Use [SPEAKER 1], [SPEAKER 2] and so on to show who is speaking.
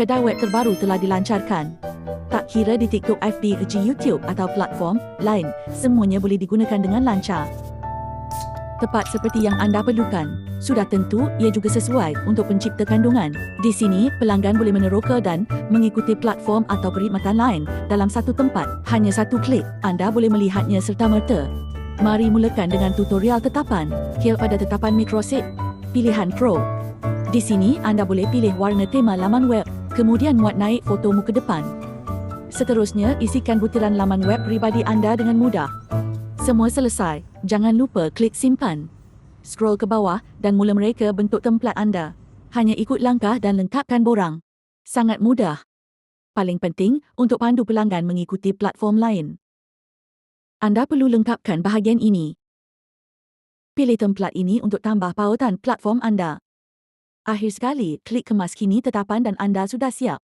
[SPEAKER 1] kedai web terbaru telah dilancarkan. Tak kira di TikTok, FB, IG, YouTube atau platform lain, semuanya boleh digunakan dengan lancar. Tepat seperti yang anda perlukan. Sudah tentu, ia juga sesuai untuk pencipta kandungan. Di sini, pelanggan boleh meneroka dan mengikuti platform atau perkhidmatan lain dalam satu tempat. Hanya satu klik, anda boleh melihatnya serta-merta. Mari mulakan dengan tutorial tetapan. Kil pada tetapan microset. Pilihan Pro. Di sini, anda boleh pilih warna tema laman web, kemudian muat naik fotomu ke depan. Seterusnya, isikan butiran laman web pribadi anda dengan mudah. Semua selesai. Jangan lupa klik simpan. Scroll ke bawah dan mula mereka bentuk templat anda. Hanya ikut langkah dan lengkapkan borang. Sangat mudah. Paling penting untuk pandu pelanggan mengikuti platform lain. Anda perlu lengkapkan bahagian ini. Pilih templat ini untuk tambah pautan platform anda. Akhir sekali, klik kemas kini tetapan dan anda sudah siap.